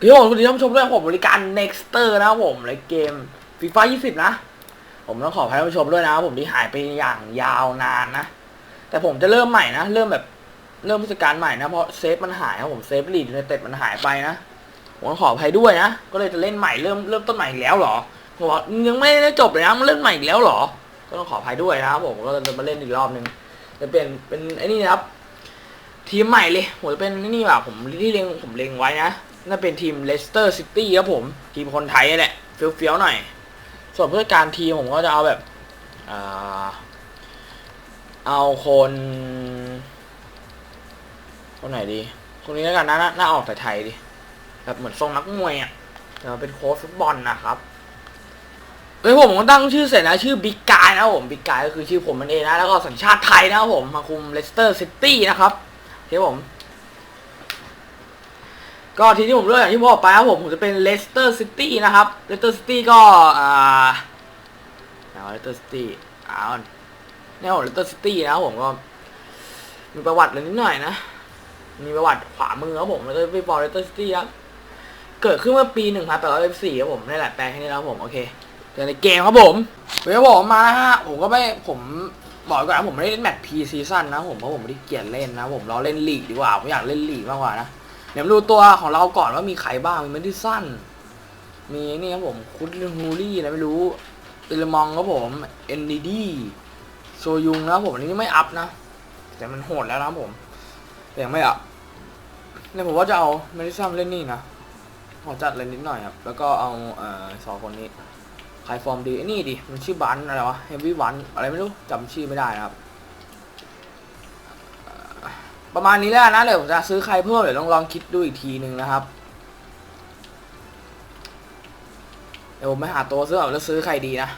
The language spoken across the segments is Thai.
พี่ผมคุณที่ท่านผู้ชมด้วยผมบริการ Nexter นะครับผมในเกมฟีฟ่า20 นะ ผมต้องขออภัยท่านผู้ชมด้วยนะครับผมที่หายไปอย่างยาวนานนะ แต่ผมจะเริ่มใหม่นะ เริ่มแบบเริ่มผู้จัดการใหม่นะ เพราะเซฟมันหายครับผมเซฟลีดในเต็ดมันหายไปนะ ผมต้องขออภัยด้วยนะ ก็เลยจะเล่นใหม่เริ่มเริ่มต้นใหม่แล้วหรอผมบอกยังไม่ได้จบเลยนะมันเล่นใหม่อีกแล้วหรอ ก็ต้องขออภัยด้วยนะครับผมก็จะมาเล่นอีกรอบนึงจะเปลี่ยนเป็นไอ้นี่นะครับทีมใหม่เลยผมจะเป็นไอ้นี่แบบผมที่เล็งผมเล็งไว้นะ น่าเป็นทีมเลสเตอร์ซิตี้ครับผม ทีมคนไทยแหละเฟี้ยวๆหน่อย ส่วนเพื่อการทีมผมก็จะเอาแบบเอาคน คนไหนดี คนนี้แล้วกันนะหน้าหน้าออกไทยดิ แบบเหมือนทรงนักมวยอะแต่ว่าเป็นโค้ชฟุตบอลนะครับเฮ้ยผมก็ตั้งชื่อเสร็จนะชื่อบิ๊กกายนะผมบิ๊กกายก็คือชื่อผมมันเองนะแล้วก็สัญชาติไทยนะผมมาคุมเลสเตอร์ซิตี้นะครับโอเคผม ก็ทีที่ผมเลือกอย่างที่บอกไปครับผมผมจะเป็นเลสเตอร์ซิตี้นะครับเลสเตอร์ซิตี้ก็อ่าเอาเลสเตอร์ซิตี้เอาแนวเลสเตอร์ซิตี้นะครับผมก็มีประวัติเลยนิดหน่อยนะ มีประวัติขวามือครับผมแล้วก็ไปบอลเลสเตอร์ซิตี้ครับเกิดขึ้นเมื่อปี 1814ครับผมนี่แหละแปลงแค่นี้แล้วผมโอเคเดี๋ยวในเกมครับผมเฮ้ยผมมาฮะผมก็ไม่ผมบอกก่อนนะผมไม่ได้เล่นแมตช์พีซีซั่นนะผมเพราะผมไม่ได้เกลียดเล่นนะผมรอเล่นลีกดีกว่าผมอยากเล่นลีกมากกว่านะ เดี๋ยวมดูตัวของเราก่อนว่ามีใครบ้าง มีเมดิสันมีนี่ครับผม คุดฮูรี่อะไรไม่รู้อิลมองครับผม เอ็นดีดีโซยุงนะครับผมอันนี้ไม่อัพนะ แต่มันโหดแล้วนะผมแต่ยังไม่อัพเนี่ยผมว่าจะเอาเมดิสันเล่นนี่นะขอจัดเลยนิดหน่อยครับ แล้วก็เอาเอ่อสองคนนี้ใครฟอร์มดีนี่ดิ มันชื่อบันอะไรวะ เฮฟวี่วันอะไรไม่รู้จำชื่อไม่ได้นะครับ ประมาณนี้แล้วนะเดี๋ยวผมจะซื้อใครเพิ่มเดี๋ยวลองลองคิดดูอีกทีหนึ่งนะครับเดี๋ยวผมไปหาตัวซื้อก่อนแล้วซื้อใครดีนะ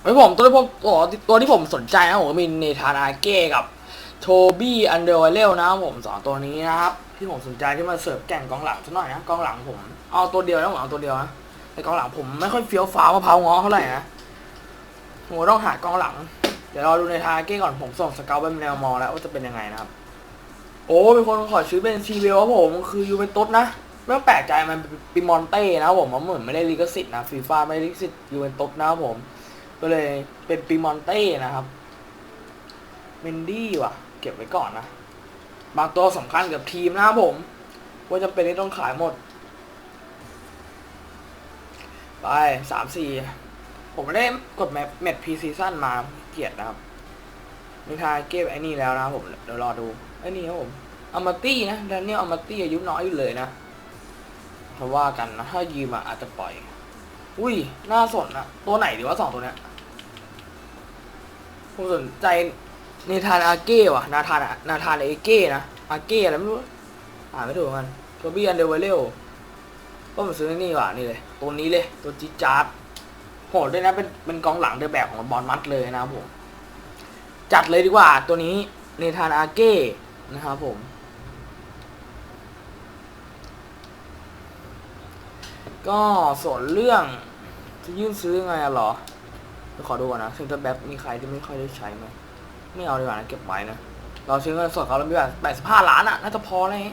ไว้ผมตัวที่ผมตัวตัวที่ผมสนใจนะผมก็มีเนธานาเก้กับโทบี้อันเดอร์ไวเลลนะผมสองตัวนี้นะครับที่ผมสนใจที่มาเสิร์ฟแก่งกองหลังสักหน่อยนะกองหลังผมเอาตัวเดียวนะผมเอาตัวเดียวนะแต่กองหลังผมไม่ค่อยเฟี้ยวฟ้าวมะพร้าวง้อเท่าไหร่นะผมต้องหากองหลัง เดี๋ยวเราดูในทาเก้ก่อนผมส่งสเกลไปแนวมองแล้วว่าจะเป็นยังไงนะครับ โอ้เป็นคนขอชื่อเป็นซีเวลครับผมคือยูเวนตุสนะไม่ต้องแปลกใจมันปิมอนเต้นะครับผมมันเหมือนไม่ได้ลิขสิทธิ์นะฟีฟ่าไม่ได้ลิขสิทธิ์ยูเวนตุสนะครับผม ก็เลยเป็นปิมอนเต้นะครับเมนดี้ว่ะ เก็บไว้ก่อนนะ บางตัวสำคัญกับทีมนะครับผม ว่าจำเป็นที่ต้องขายหมด ไปสามสี่ ผมไม่ได้กดแมปแมทพีซีซั่นมาเกียดนะครับนิทาเก็บไอ้นี่แล้วนะผมเดี๋ยวรอดูไอ้นี่ครับผมอามาตี้นะแดเนียลอามาตี้อายุน้อยอยู่เลยนะเพราะว่ากันนะถ้ายืมอะอาจจะปล่อย อุ้ยน่าสนนะตัวไหนดีวะสองตัวเนี้ยผมสนใจเนธานอาเก้ว่ะนาธานนาธานเอเก้นะอาเก้อะไรไม่รู้อ่านไม่ถูกมันตัวบี้อันเดอร์เวเลก็มาซื้อนี่ว่ะนี่เลย ตัวนี้เลย ตัวจีดจาร์ โหดด้วยนะเป็นเป็นกองหลังเดอแบบของบอลมัดเลยนะครับผม จัดเลยดีกว่าตัวนี้เนธานอาเก้นะครับผม ก็ส่วนเรื่องจะยื่นซื้อไงอะหรอเดี๋ยวขอดูก่อนนะซึ่งจะแบบมีใครที่ไม่ค่อยได้ใช้ไหมไม่เอาดีกว่านะเก็บไว้นะ เราซื้อเงินสดเขาแล้วมีแบบแปดสิบห้าล้านอะน่าจะพอเลย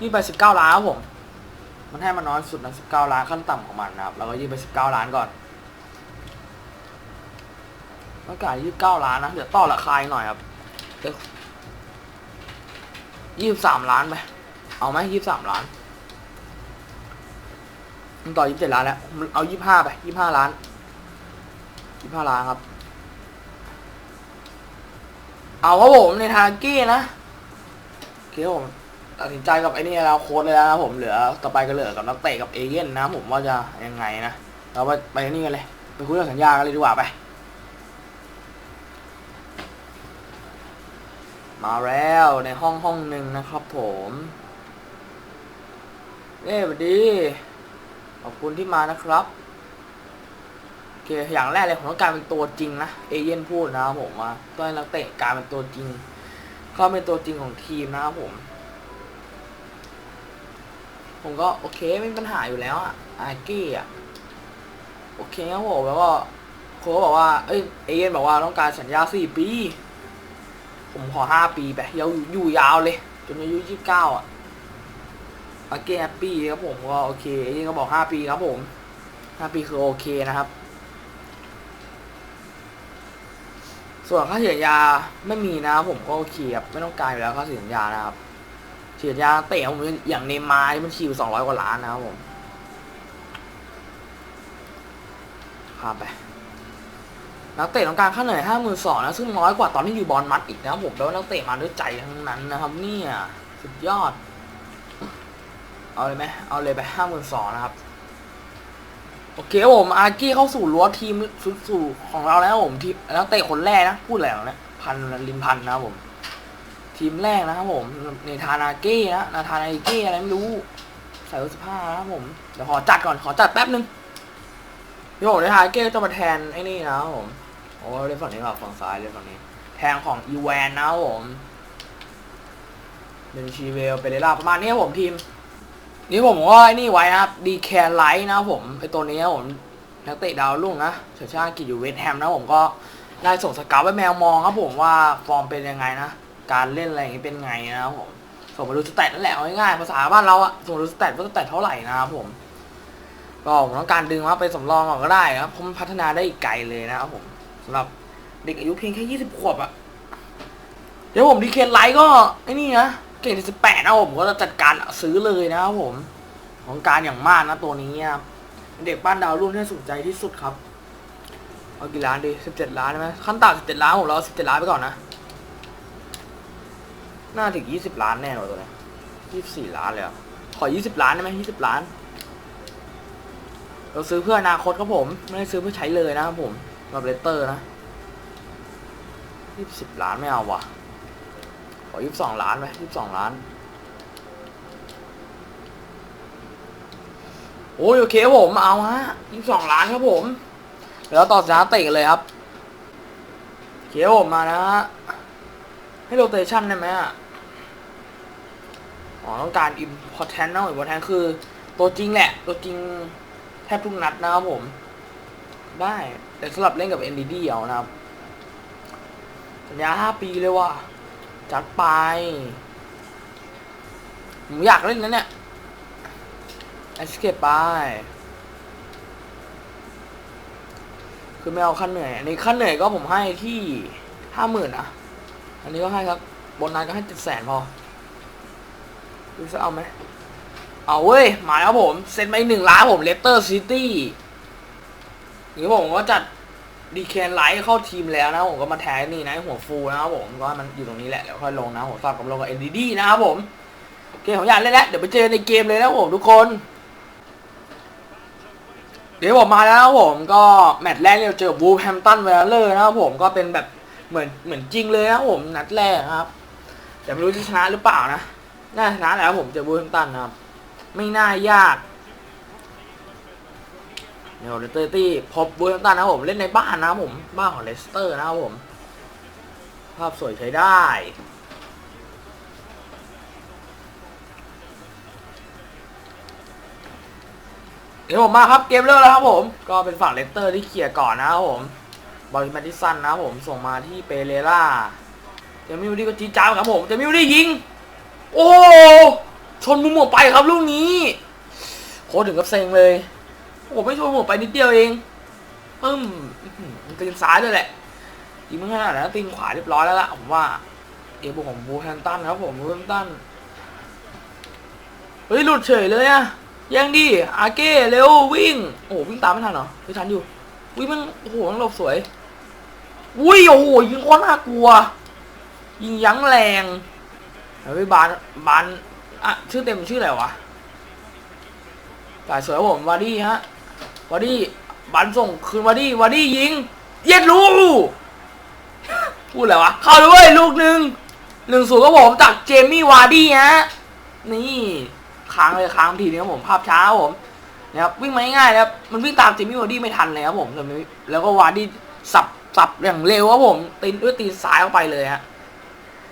นี่ไปสิบเก้าล้านครับผม มันให้มันน้อยสุดนะสิบเก้าล้านขั้นต่ำของมันนะครับเราก็ยื่นไปสิบเก้าล้านก่อน องการยี่สิบเก้าล้านนะเดี๋ยวต่อราคาหน่อยครับยี่สิบสามล้านไปเอาไหมยี่สิบสามล้านมันต่อยี่สิบเจ็ดล้านแล้วเอายี่สิบห้าไปยี่สิบห้าล้านยี่สิบห้าล้านครับ เอาครับผมในทางกี้นะเคครับผมตัดสินใจกับไอ้นี่แล้วโค้ดเลยแล้วผมเหลือต่อไปก็เหลือกับนักเตะกับเอเย่นนะ ผมว่าจะยังไงนะเราไปไปนี่กันเลยไปคุยเรื่องสัญญากันเลยดีกว่าไป มาแล้วในห้องห้องหนึ่งนะครับผมเอ้สวัสดี ขอบคุณที่มานะครับโอเคอย่างแรกเลยผมต้องการเป็นตัวจริงนะ เอเย่นพูดนะครับผมว่าต้องให้นักเตะการเป็นตัวจริงเขาเป็นตัวจริงของทีมนะครับผม ผมก็โอเคไม่มีปัญหาอยู่แล้วอะอาเก้อะโอเคครับผมแล้วก็โค้ชบอกว่า เอ้ย เอเย่นบอกว่าต้องการสัญญาสี่ปี ผมขอห้าปีไปยาวอยู่ยาวเลย จนอายุยี่สิบเก้าอะอาเก้แฮปปี้ครับผมก็โอเคนี่ก็บอกห้าปีครับผมห้าปีคือโอเคนะครับ ส่วนค่าเสียยาไม่มีนะครับผมก็โอเคครับไม่ต้องการอยู่แล้วค่าเสียยานะครับเสียยาเตะผมอย่างเนมาร์มันคิวสองร้อยกว่าล้านนะครับผมข้ามไป นักเตะต้องการค่าเหนื่อยห้าหมื่นสองนะซึ่งน้อยกว่าตอนที่อยู่บอลมัดอีกนะผมแปลว่านักเตะมาด้วยใจทั้งนั้นนะครับเนี่ยสุดยอด เอาเลยไหมเอาเลยไปห้าหมื่นสองนะครับโอเคผมอาร์กี้เข้าสู่รั้วทีมสุดสู่ของเราแล้วผมทีมนักเตะคนแรกนะพูดแล้วนะพันลิมพันนะผม ทีมแรกนะครับผมในทานาเก้นะนาธานาเก้อะไรไม่รู้ใส่เบอร์สิบห้านะครับผมเดี๋ยวขอจัดก่อนขอจัดแป๊บนึงพี่บอกในทานาเก้จะมาแทนไอ้นี่นะครับผม โอ้เล่นฝั่งนี้ครับฝั่งซ้ายเล่นฝั่งนี้ แทงของอีแวนนะครับผมเป็นชีเวลเปเรล่าประมาณนี้ครับผมทีม นี่ผมก็ไอ้นี่ไว้นะครับดีแคร์ไลท์นะครับผมไอตัวนี้ครับผมนักเตะดาวรุ่งนะเฉลิมชาติกิจอยู่เวสแฮมนะผมก็ได้ส่งสเกาวไปแมวมองครับผมว่าฟอร์มเป็นยังไงนะ การเล่นอะไรอย่างนี้เป็นไงนะครับผมส่งมาดูสแตทนั่นแหละเอาง่ายๆภาษาบ้านเราอะส่งมาดูสแตทว่าสแตทเท่าไหร่นะครับผมก็ผมต้องการดึงมาไปสำรองก่อนก็ได้ครับเพราะมันพัฒนาได้อีกไกลเลยนะครับผม สำหรับเด็กอายุเพียงแค่ยี่สิบขวบอะเดี๋ยวผมดีเคนไลท์ก็ไอ้นี่นะเก่งที่สิบแปดนะผมก็จะจัดการซื้อเลยนะครับผม ของการอย่างมากนะตัวนี้ครับเด็กบ้านดาวรุ่งที่สนใจที่สุดครับเอากี่ล้านดีสิบเจ็ดล้านใช่ไหมขั้นต่ำสิบเจ็ดล้านผมเราสิบเจ็ดล้านไปก่อนนะน่าถึงยี่สิบล้านแน่นอนตัวนี้ยี่สิบสี่ล้านเลยอขอยี่สิบล้านได้ไหมยี่สิบล้าน เราซื้อเพื่ออนาคตครับผม ไม่ได้ซื้อเพื่อใช้เลยนะครับผม รับเลเตอร์นะยี่สิบล้านไม่เอาว่ะ ขอยี่สิบสองล้านไปยี่สิบสองล้าน โอ้ยโอเคครับผม เอาฮะยี่สิบสองล้านครับผม แล้วต่อสนาเตะกันเลยครับเคครับผมมานะฮะ ให้โรเตชันได้ไหมอะอ๋อต้องการ important นะ important คือ ตัวจริงแหละ ตัวจริงแทบทุกนัดนะครับผม ได้ แต่สำหรับเล่นกับ NDD เอานะครับ สัญญาห้าปีเลยว่ะ จัดไปผมอยากเล่นนะเนี่ย escape ไป คือไม่เอาขั้นเหนื่อย อันนี้ขั้นเหนื่อยก็ผมให้ที่ห้าหมื่นอะ อันนี้ก็ให้ครับ บนัสก็ให้เจ็ดแสนพอ ดูจะเอาไหม เอาเว้ย หมาแล้วผม เซ็นไปหนึ่งล้านผมเลสเตอร์ซิตี้ นี่ผมก็จัดดีแคนไลท์เข้าทีมแล้วนะผมก็มาแทนนี่นะหัวฟูนะครับผมก็มันอยู่ตรงนี้แหละเดี๋ยวค่อยลงนะหัวซับกับลงกับ NDD นะครับผมโอเคผมอยากเล่นแล้วเดี๋ยวไปเจอในเกมเลยนะผมทุกคน เดี๋ยวผมมาแล้วผมก็แมตช์แรกเราเจอบูแฮมตันเวลเลอร์นะครับผมก็เป็นแบบเหมือนเหมือนจริงเลยนะผมนัดแรกครับแต่ไม่รู้จะชนะหรือเปล่านะน่าชนะแล้วผมเจอบูแฮมตันนะครับไม่น่ายาก เดี๋ยวเลสเตอร์ตี้พบบูแฮมตันนะครับผมเล่นในบ้านนะครับผมบ้านของเลสเตอร์นะครับผม ภาพสวยใช้ได้เดี๋ยวผมมาครับเกมเริ่มแล้วครับผม ก็เป็นฝั่งเลสเตอร์ที่เคลียก่อนนะครับผมบอลมดดิสันนะครับผมส่งมาที่เปเรล่าเจมิวดี้ก็จีจ้าครับผมเจมิวดี้ยิง โอ้ชนมุมหมวกไปครับลูกนี้โคตรถึงกับเซ็งเลย โอ้ไม่ชนมุมหมไปนิดเดียวเองปึ้มอื้อหือตีนซ้ายด้วยแหละยิงไม่ขนาดนั้นตีนขวาเรียบร้อยแล้วล่ะผมว่าเอบุของบูแฮมตันครับผมบูแฮมตันเฮ้ยหลุดเฉยเลยอะแยังดิอาเก้เร็ววิ่ง โอ้วิ่งตามไม่ทันเหรอไม่ทันอยู่วิ่งมันโอ้โหมันหลบสวยอุ้ยโอ้โหยิงโคตรน่ากลัว ยิงยั้งแรงเฮ้ยบานบานอะชื่อเต็มชื่ออะไรวะจ่ายสวยผมวาดี้ฮะ วาดี้บานส่งคืนวาดี้วาดี้ยิง เย็ดรู้พูดอะไรวะ เข้าด้วยลูกหนึ่งหนึ่งศูนย์ครับผมจากเจมี่วาดี้ฮะ นี่ค้างเลยค้างทีนึงครับผมภาพช้าผมนะครับวิ่งมาง่ายๆนะครับมันวิ่งตามเจมี่วาดี้ไม่ทันเลยครับผมแล้วก็วาดี้สับสับอย่างเร็วครับผมตีนด้วยตีนซ้ายเข้าไปเลยฮะ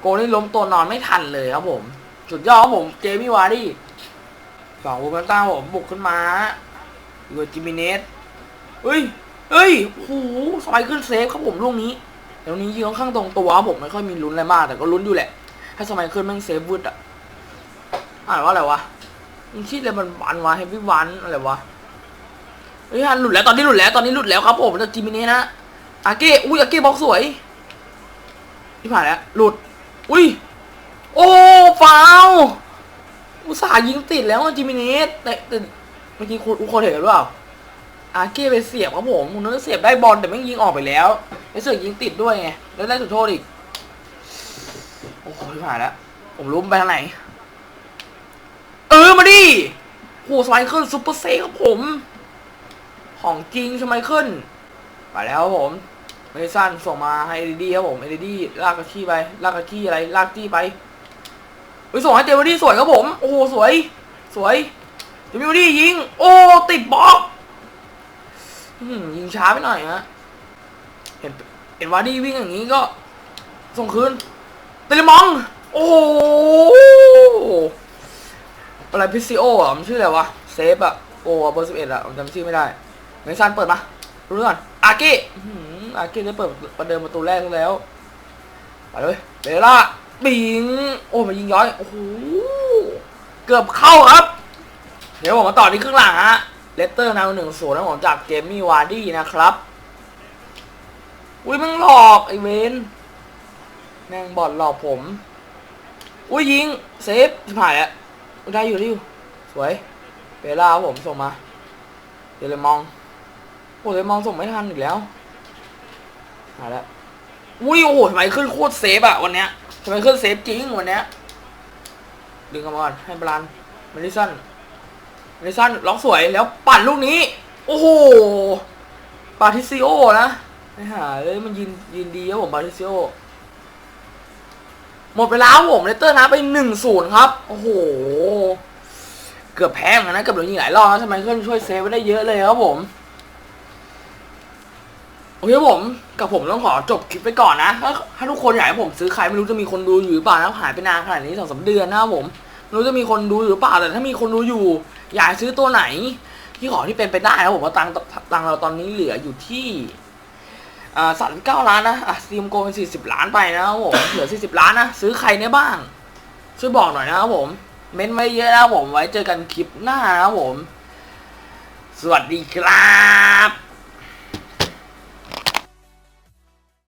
โกนี่ล้มตัวนอนไม่ทันเลยครับผม สุดยอดครับผมเจมี่วาร์ดี้ฝั่งวูเวนต้าผมบุกขึ้นมา อยู่กับจิมิเนสเฮ้ยเฮ้ยโหสไปขึ้นเซฟครับผมลูกนี้เดี๋ยวนี้ยิงค่อนข้างตรงตัวผมไม่ค่อยมีลุ้นอะไรมาก แต่ก็ลุ้นอยู่แหละ ถ้าสมัยขึ้นแม่งเซฟวุดอะอ่านว่าอะไรวะมันชื่ออะไรมันวันวะเฮฟวี่วันอะไรวะเฮ้ยฮันหลุดแล้วตอนนี้หลุดแล้วตอนนี้หลุดแล้วครับผมจากจิมิเน่นะอาเก้อุ้ยอาเก้บล็อกสวยที่ผ่านแล้วหลุด อุ้ยโอ้ฟาวอุตส่าห์ยิงติดแล้วจิมิเนสแต่ เมื่อกี้คุณอุโคเห็นหรือเปล่าอาเก้ไปเสียบครับผมคุณนึกว่าเสียบได้บอลแต่ไม่ยิงออกไปแล้วไอ้เสือกยิงติดด้วยไงแล้วได้จุดโทษอีกโอ้โหผ่านแล้วผมรู้มไปทางไหน เออมาดิโหสไมเคิลซูเปอร์เซฟครับผม ของจริงสไมเคิลไปแล้วครับผมเมสันส่งมาให้เอดีครับผมเอดีลากกระชี้ไปลากกระชี้อะไรลากจี้ไปเฮ้ยส่งให้เจมดี้สวยครับผม โอ้โหสวย สวย เจมดี้ยิง โอ้ ติดบล็อกยิงช้าไปหน่อยฮะเห็นเห็นวาร์ดี้วิ่งอย่างนี้ก็ ส่งคืนเตเลมอง โอ้โอะไรพิซิโออะมันชื่ออะไรวะ เซฟอะ โอ้เบอร์สิบเอ็ดอะผมจำชื่อไม่ได้เมสันเปิดมาดูก่อนอาก้อื้อหืออาก้ได้เปิดประเดิมประตูแรกแล้วไปเลยเบลล่าบิง โอ้มายิงย้อย โอ้โห เกือบเข้าครับ เดี๋ยวผมมาต่อที่ครึ่งหลังฮะเลสเตอร์นำหนึ่งศูนย์นะผมจากเจมี่วาร์ดี้นะครับ อุ้ยมึงหลอกไอเวนแม่งบอลหลอกผม อุ้ยยิงเซฟชิบหายแล้วได้อยู่ได้อยู่สวยเบล่าผมส่งมาเดี๋ยวเลยมองโอ้เดลมองส่งไม่ทันอีกแล้วหายแล้วอุ้ยโอ้โหทำไมขึ้นโคตรเซฟอะวันเนี้ยทำไมขึ้นเซฟจริงวันเนี้ยดึงกลับมาก่อนให้บรันเมดิสัน เมดิสันล็อกสวยแล้วปั่นลูกนี้ โอ้โห ปาทิซิโอนะไอ้ห่าเลยมันยืนยืนดีครับผมปาทิซิโอ หมดเวลาครับผมเลสเตอร์นะไปหนึ่งศูนย์ครับ โอ้โห เกือบแพ้เหมือนกันนะเกือบโดนยิงหลายรอบนะทำไมเพื่อนช่วยเซฟไว้ได้เยอะเลยครับผมโอเคผมกับผมต้องขอจบคลิปไปก่อนนะ ถ้าทุกคนอยากให้ผมซื้อใครไม่รู้จะมีคนดูอยู่หรือเปล่านะหายไปนานขนาดนี้สองสามเดือนนะครับผม ไม่รู้จะมีคนดูหรือเปล่าแต่ถ้ามีคนดูอยู่ อยากซื้อตัวไหน ที่ขอที่เป็นไปได้ครับผมว่าตังตังเราตอนนี้เหลืออยู่ที่อ่าสามสิบเก้าล้านนะอะซีมโกเป็นสี่สิบล้านไปนะครับผมเหลือสี่สิบล้านนะซื้อใครเนี่ยบ้าง ช่วยบอกหน่อยนะครับผม เม้นไว้เยอะนะผมไว้เจอกันคลิปหน้านะครับผม สวัสดีครับ